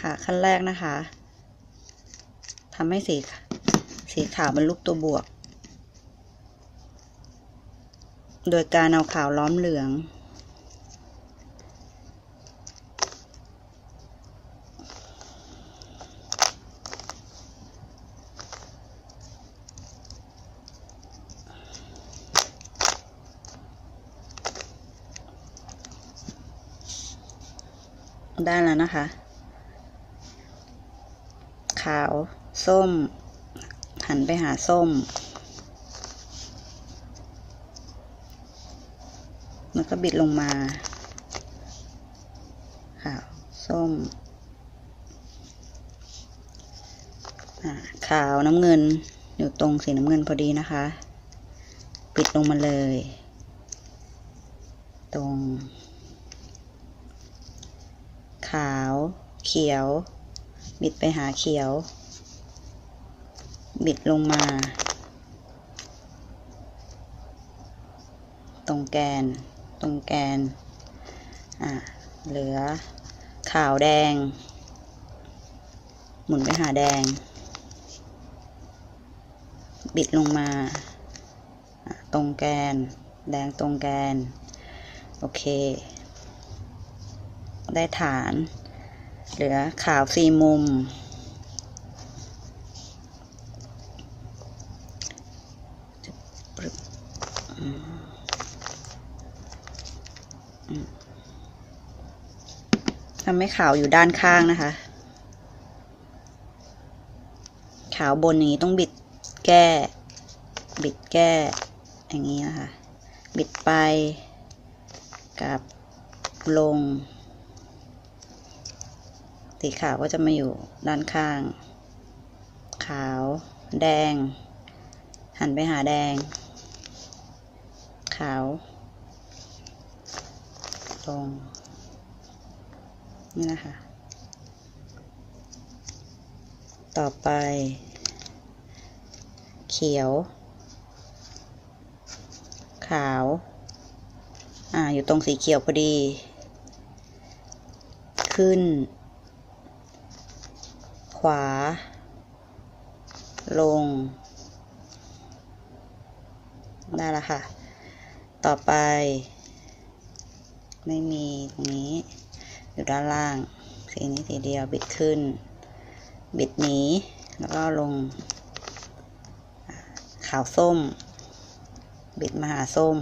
ค่ะ ขั้นแรกนะคะทำให้สีสีขาวเป็นรูปตัวบวก โดยการเอาขาวล้อมเหลือง ได้แล้วนะคะ ขาว ส้ม หันไปหาส้ม แล้วก็บิดลงมา ขาว ส้ม ขาวน้ำเงิน อยู่ตรงสีน้ำเงินพอดีนะคะ ปิดลงมาเลย ตรง ขาว เขียว บิดไปหาเขียว บิดลงมา ตรงแกน ตรงแกน อะ เหลือขาวแดง หมุนไปหาแดง บิดลงมา ตรงแกน แดงตรงแกน โอเค ได้ฐาน เหลือขาวสี่มุม ทำให้ขาวอยู่ด้านข้างนะคะ ขาวบนอย่างนี้ต้องบิดแก้ บิดแก้ อย่างนี้นะคะ บิดไปกับลง สีขาวก็จะมาอยู่ด้านข้าง ขาว แดง หันไปหาแดง ขาว ลง นี่นะคะ ต่อไป เขียว ขาว อ่า อยู่ตรงสีเขียวพอดี ขึ้น ขวา ลง ได้แล้วค่ะ ต่อไป ไม่มีตรงนี้ อยู่ด้านล่าง สีนี้สีเดียว บิดขึ้น บิดหนี แล้วก็ลง ขาวส้ม บิดมาหาส้ม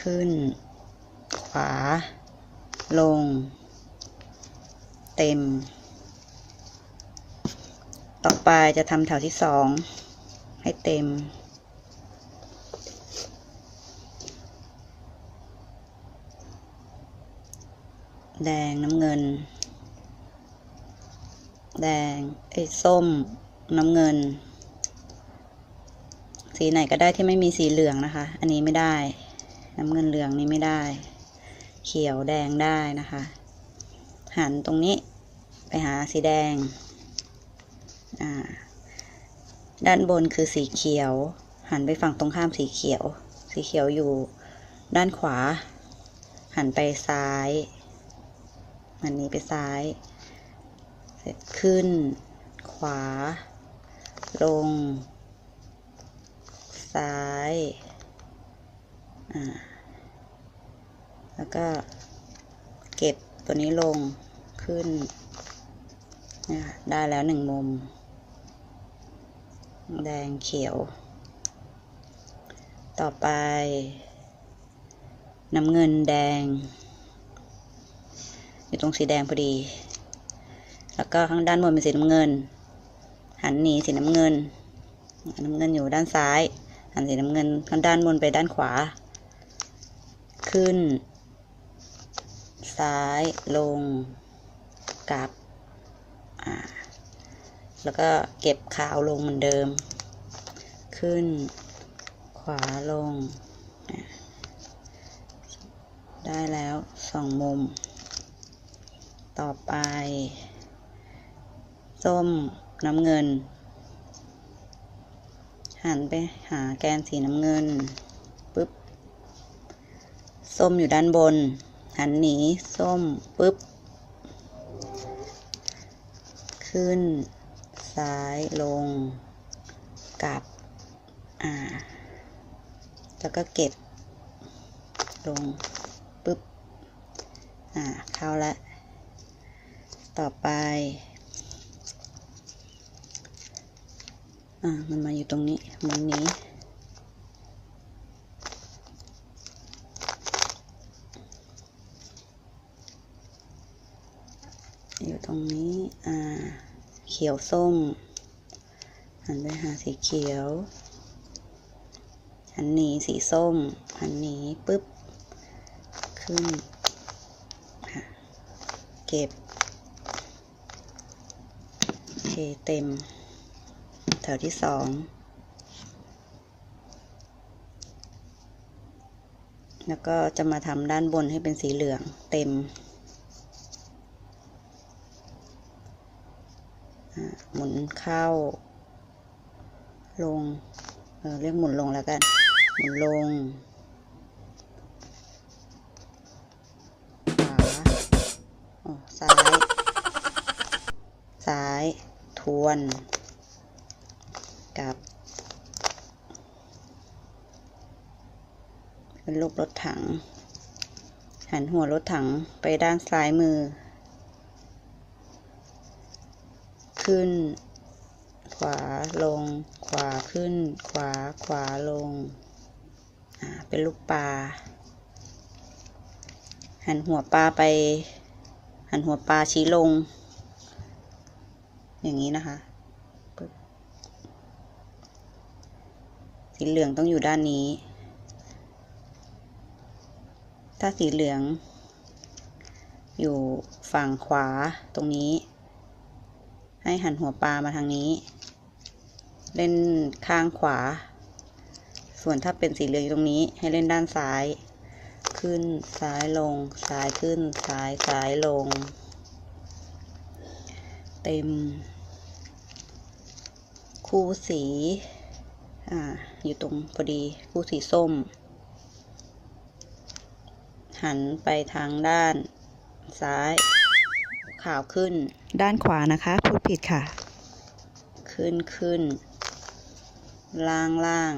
ขึ้น ขวา ลง เต็ม ต่อไปจะทำแถวที่สองให้เต็ม แดงน้ำเงิน แดงไอ้ส้ม น้ำเงิน สีไหนก็ได้ที่ไม่มีสีเหลืองนะคะ อันนี้ไม่ได้ น้ำเงินเหลืองนี้ไม่ได้ เขียวแดงได้นะคะ หันตรงนี้ไปหาสีแดงอ่าด้านบนคือสีเขียว หันไปฝั่งตรงข้ามสีเขียว สีเขียวอยู่ด้านขวา หันไปซ้ายอันนี้ไปซ้าย เสร็จขึ้น ขวา ลง ซ้าย อ่า แล้วก็เก็บ ตัวนี้ลงขึ้นนะได้แล้วหนึ่งมุม แดงเขียว ต่อไป น้ำเงินแดง อยู่ตรงสีแดงพอดี แล้วก็ข้างด้านบนเป็นสีน้ำเงิน หันหนีสีน้ำเงิน น้ำเงินอยู่ด้านซ้าย หันสีน้ำเงินข้างด้านบนไปด้านขวา ขึ้น ซ้ายลงกลับอ่าแล้วก็เก็บขาวลงเหมือนเดิม ขึ้นขวาลง ได้แล้วสองมุม ต่อไป ส้มน้ำเงิน หันไปหาแกนสีน้ำเงิน ปึ๊บ ส้มอยู่ด้านบน หันหนีส้มปุ๊บ ขึ้น ซ้ายลง กลับ อ่า แล้วก็เก็บ ลงปุ๊บ อ่า เข้าแล้วต่อไป อ่า มันมาอยู่ตรงนี้หมุนนี้ อยู่ตรงนี้ อ่า เขียวส้ม หันไปหาสีเขียว หันหนีสีส้ม หันหนีปุ๊บ ขึ้น เก็บเทเต็ม แถวที่สองแล้วก็จะมาทำด้านบนให้เป็นสีเหลืองเต็ม อ่า หมุนเข้า ลง เออเรียกหมุนลงแล้วกัน หมุนลงขวาอ๋อซ้าย ซ้าย ทวน กลับ เป็นรูปรถถัง หันหัวรถถังไปด้านซ้ายมือ ขึ้น ขวาลง ขวาขึ้น ขวาขวาลง อ่า เป็นลูกปลา หันหัวปลาไป หันหัวปลาชี้ลง อย่างนี้นะคะ สีเหลืองต้องอยู่ด้านนี้ ถ้าสีเหลือง อยู่ฝั่งขวาตรงนี้ ให้หันหัวปลามาทางนี้ เล่นข้างขวา ส่วนถ้าเป็นสีเหลืองอยู่ตรงนี้ให้เล่นด้านซ้าย ขึ้นซ้ายลง ซ้ายขึ้น ซ้ายซ้ายลง เต็ม คู่สีอ่าอยู่ตรงพอดีคู่สีส้ม หันไปทางด้านซ้าย ขาวขึ้น ด้านขวานะคะพูดผิดค่ะ ขึ้นขึ้น ล่างล่าง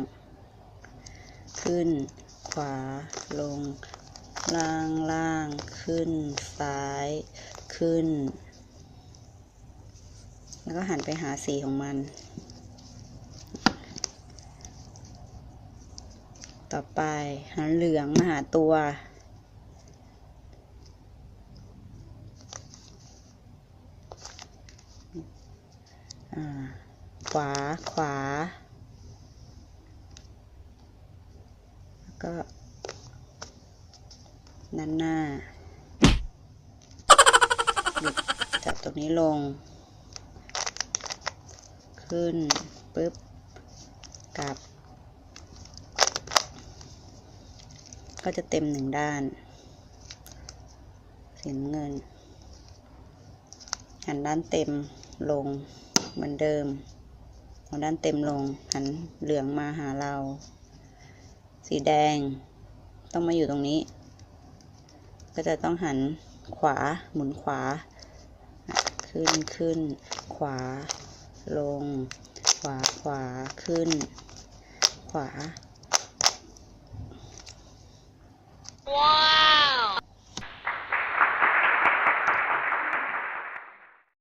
ขึ้น ขวาลง ล่างล่าง ขึ้น ซ้าย ขึ้น แล้วก็หันไปหาสีของมัน ต่อไปหันเหลืองมาหาตัว อ่า ข วา ขวา แล้วก็ด้านหน้าหยุดจับตรงนี้ลง ขึ้นปึ๊บกลับ ก็จะเต็มหนึ่งด้านสีน้ำเงิน หันด้านเต็มลงเหมือนเดิม เอาด้านเต็มลง หันเหลืองมาหาเรา สีแดง ต้องมาอยู่ตรงนี้ ก็จะต้องหันขวาหมุนขวา ขึ้นขึ้น ขวา ลง ขวาขวาขึ้น ขวา Wow!